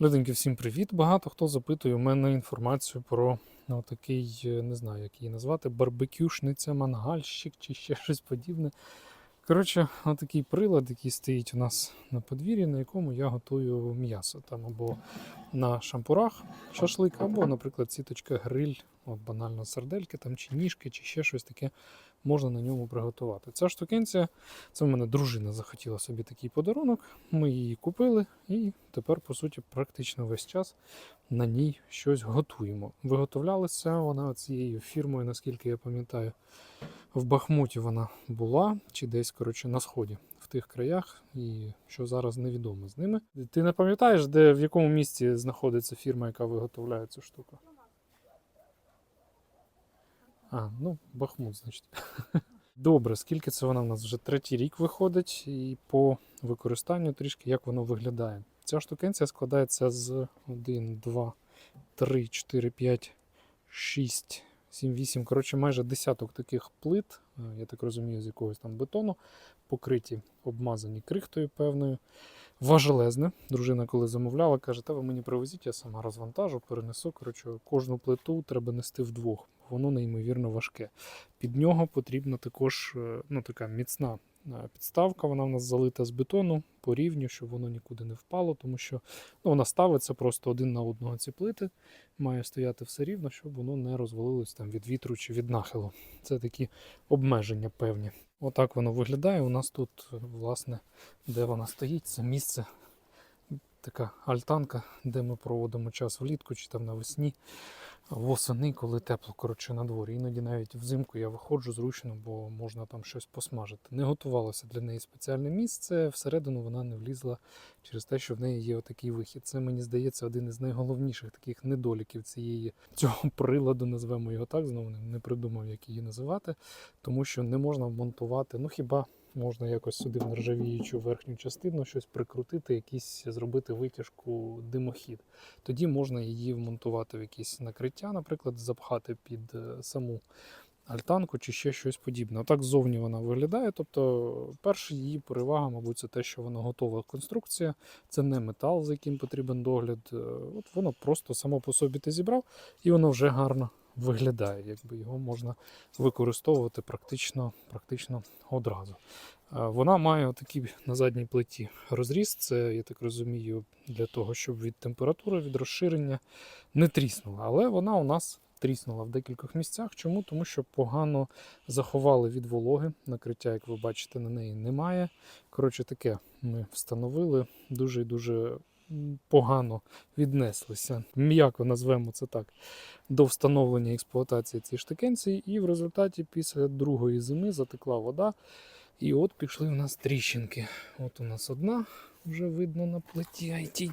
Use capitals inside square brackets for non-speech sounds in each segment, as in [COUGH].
Людинки, всім привіт! Багато хто запитує у мене інформацію про ну, такий, е, не знаю, як її назвати, барбекюшниця, мангальщик чи ще щось подібне. Коротше, такий прилад, який стоїть у нас на подвір'ї, на якому я готую м'ясо. Там або на шампурах шашлик, або, наприклад, сіточка гриль, от банально сардельки там, чи ніжки, чи ще щось таке можна на ньому приготувати. Ця штукенція, це в мене дружина захотіла собі такий подарунок. Ми її купили і тепер, по суті, практично весь час на ній щось готуємо. Виготовлялася вона цією фірмою, наскільки я пам'ятаю, в Бахмуті вона була, чи десь коротше, на сході, тих краях, і що зараз невідомо з ними. Ти не пам'ятаєш, де в якому місці знаходиться фірма, яка виготовляє цю штуку? А, ну, Бахмут, значить. [LAUGHS] Добре, скільки це вона в нас вже третій рік виходить, і по використанню трішки як воно виглядає. Ця штукенція складається з 1, 2, 3, 4, 5, 6, 7, 8, коротше, майже десяток таких плит, е, я так розумію, з якогось там бетону, покриті, обмазані крихтою певною. Важелезне. Дружина, коли замовляла, каже, та ви мені привезіть, я сама розвантажу, перенесу. Коротше, кожну плиту треба нести вдвох. Воно неймовірно важке. Під нього потрібна також е, ну, така міцна підставка. Вона в нас залита з бетону по рівню, щоб воно нікуди не впало, тому що ну, вона ставиться просто один на одного ці плити. Має стояти все рівно, щоб воно не розвалилось там від вітру чи від нахилу. Це такі обмеження певні. Отак воно виглядає. У нас тут, е, власне, де вона стоїть, це місце, така альтанка, де ми проводимо час влітку чи там навесні, восени, коли тепло коротше, на дворі. Іноді навіть взимку я виходжу зручно, бо можна там щось посмажити. Не готувалося для неї спеціальне місце, всередину вона не влізла через те, що в неї є отакий вихід. Це мені здається один із найголовніших таких недоліків цієї цього приладу, назвемо його так. Знову не- придумав, як її називати, тому що не можна вмонтувати. Ну хіба можна якось сюди в нержавіючу верхню частину щось прикрутити, якийсь зробити витяжку димохід. Тоді можна її вмонтувати в якісь накриття, наприклад, запхати під е, саму альтанку чи ще щось подібне. Отак ззовні вона виглядає. Тобто, перша її перевага, мабуть, це те, що вона готова конструкція, це не метал, за яким потрібен догляд. Е, От воно просто само по собі ти зібрав, і воно вже гарно виглядає. Якби його можна використовувати практично, практично одразу. Е, Вона має такий на задній плиті розріз. Це, я так розумію, для того, щоб від температури, від розширення не тріснула. Але вона у нас тріснула в декількох місцях. Чому? Тому що погано заховали від вологи. Накриття, як ви бачите, на неї немає. Коротше, таке ми встановили дуже і дуже погано віднеслися. М'яко назвемо це так. До встановлення експлуатації цієї штукенції, і в результаті після другої зими затекла вода. І от пішли у нас тріщинки. От у нас одна вже видно на плиті IT.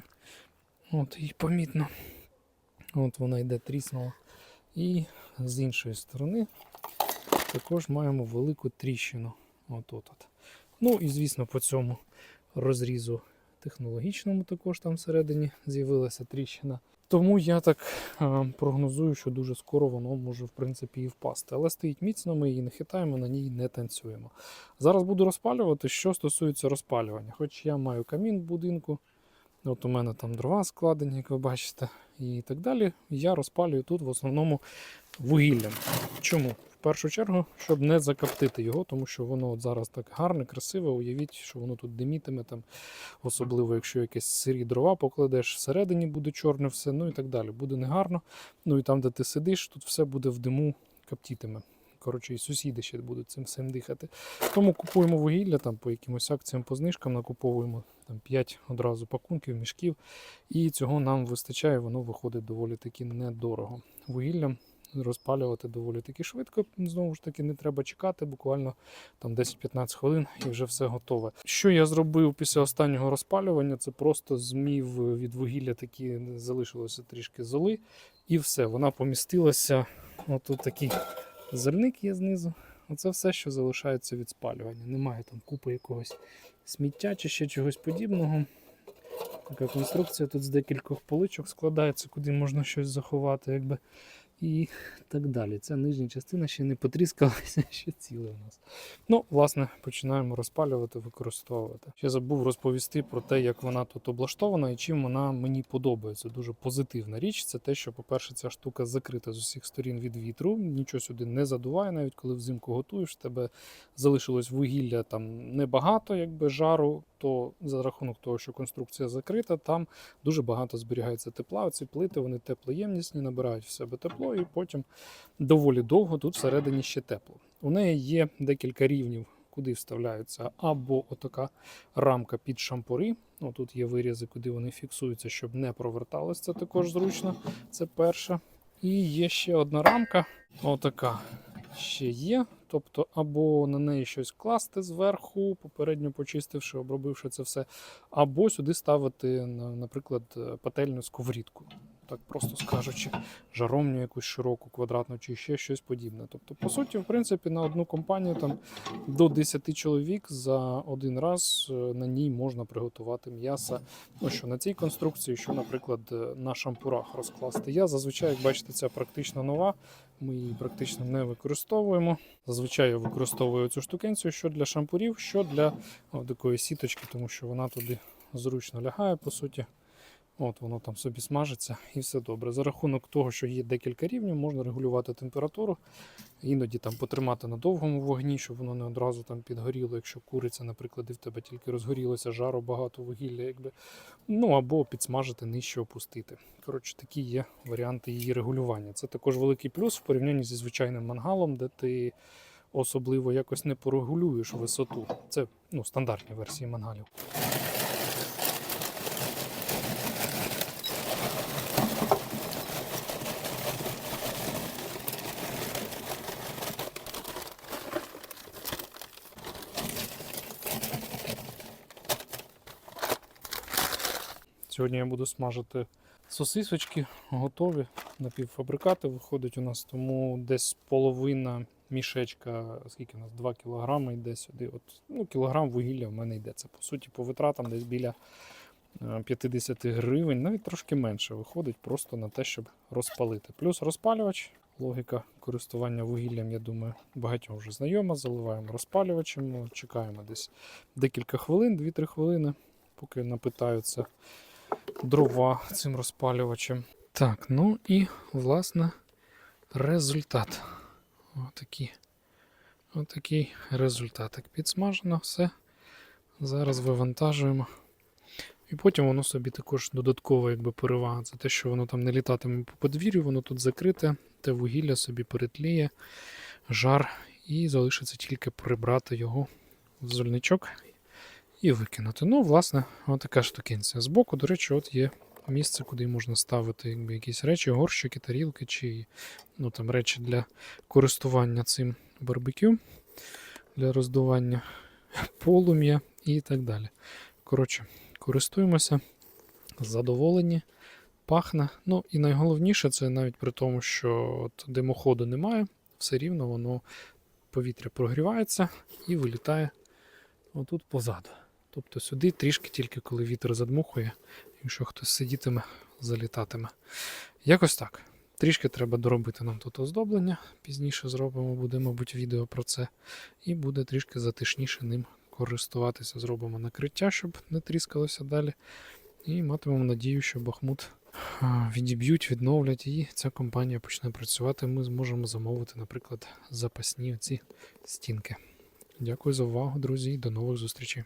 От і помітно. От вона йде тріснула. І з іншої сторони також маємо велику тріщину. От от от. Ну і звісно, по цьому розрізу технологічному також там всередині з'явилася тріщина. Тому я так е, прогнозую, що дуже скоро воно може в принципі і впасти. Але стоїть міцно, ми її не хитаємо, на ній не танцюємо. Зараз буду розпалювати, що стосується розпалювання. Хоч я маю камін в будинку, от у мене там дрова складені, як ви бачите, і так далі. Я розпалюю тут в основному вугіллям. Чому? Першу чергу, щоб не закоптити його, тому що воно от зараз так гарне, красиве. Уявіть, що воно тут димітиме, там, особливо якщо якісь сирі дрова покладеш, всередині буде чорне все, ну і так далі. Буде негарно. Ну і там, де ти сидиш, тут все буде в диму коптітиме. Коротше, і сусіди ще будуть цим всім дихати. Тому купуємо вугілля там по якимось акціям, по знижкам, накуповуємо там 5 одразу пакунків, мішків. І цього нам вистачає, воно виходить доволі таки недорого. Вугіллям розпалювати доволі таки швидко. Знову ж таки, не треба чекати, буквально там 10-15 хвилин і вже все готове. Що я зробив після останнього розпалювання? Це просто змів від вугілля такі залишилося трішки золи, і все, вона помістилася. Отут такий зерник є знизу. Оце все, що залишається від спалювання. Немає там купи якогось сміття чи ще чогось подібного. Така конструкція тут з декількох поличок складається, куди можна щось заховати. Якби. І так далі. Ця нижня частина ще не потріскалася, [LAUGHS] ще ціле у нас. Ну, власне, починаємо розпалювати, використовувати. Ще забув розповісти про те, як вона тут облаштована і чим вона мені подобається. Дуже позитивна річ. Це те, що, по-перше, ця штука закрита з усіх сторін від вітру, нічого сюди не задуває, навіть коли взимку готуєш, тебе залишилось вугілля там небагато, якби жару, то за рахунок того, що конструкція закрита, там дуже багато зберігається тепла. Ці плити вони теплоємнісні, набирають в себе тепло, і потім доволі довго тут всередині ще тепло. У неї є декілька рівнів, куди вставляються або отака рамка під шампури. Ну, тут є вирізи, куди вони фіксуються, щоб не проверталось. Це також зручно. Це перша. І є ще одна рамка. Отака ще є. Тобто, або на неї щось класти зверху, попередньо почистивши, обробивши це все, або сюди ставити, наприклад, е, пательню сковорідку. Так просто скажучи, жаровню якусь широку, квадратну чи ще щось подібне. Тобто, по суті, в принципі, на одну компанію там до 10 чоловік за один раз е, на ній можна приготувати м'ясо. Ну що на цій конструкції, що, наприклад, е, на шампурах розкласти. Я зазвичай, як бачите, ця практично нова. Ми її практично не використовуємо. Зазвичай я використовую цю штукенцію що для шампурів, що для такої сіточки, тому що вона туди зручно лягає, по суті. От воно там собі смажиться і все добре. За рахунок того, що є декілька рівнів, можна регулювати температуру, іноді там потримати на довгому вогні, щоб воно не одразу там підгоріло, якщо куриця, наприклад, і в тебе тільки розгорілося, жару багато вугілля, якби. Ну або підсмажити нижче опустити. Коротше, такі є варіанти її регулювання. Це також великий плюс в порівнянні зі звичайним мангалом, де ти особливо якось не порегулюєш висоту. Це ну, стандартні версії мангалів. Сьогодні я буду смажити сосисочки, готові. Напівфабрикати виходить у нас, тому десь половина мішечка, скільки у нас 2 кг йде сюди. От, ну, кілограм вугілля в мене йде. Це по суті по витратам десь біля е, 50 гривень, навіть трошки менше виходить просто на те, щоб розпалити. Плюс розпалювач. Логіка користування вугіллям, я думаю, багатьом вже знайома. Заливаємо розпалювачем, чекаємо десь декілька хвилин, 2-3 хвилини, поки напитаються дрова цим розпалювачем. Так, ну і власне результат. Отакий, отакий результатик. Підсмажено все. Зараз вивантажуємо. І потім воно собі також додатково якби перевага. Це те, що воно там не літатиме по подвір'ю, воно тут закрите, те вугілля собі перетліє, жар, і залишиться тільки прибрати його в зольничок і викинути. Ну, власне, отака штукенція. Збоку, до речі, от є місце, куди можна ставити якби, якісь речі, горщики, тарілки чи ну, там, речі для користування цим барбекю, для роздування полум'я і так далі. Коротше, користуємося, задоволені, пахне. Ну і найголовніше, це навіть при тому, що от димоходу немає, все рівно воно повітря прогрівається і вилітає отут позаду. Тобто сюди трішки тільки коли вітер задмухує, якщо хтось сидітиме, залітатиме. Якось так. Трішки треба доробити нам тут оздоблення. Пізніше зробимо, буде, мабуть, відео про це. І буде трішки затишніше ним користуватися. Зробимо накриття, щоб не тріскалося далі. І матимемо надію, що Бахмут відіб'ють, відновлять, і ця компанія почне працювати. Ми зможемо замовити, наприклад, запасні ці стінки. Дякую за увагу, друзі, і до нових зустрічей.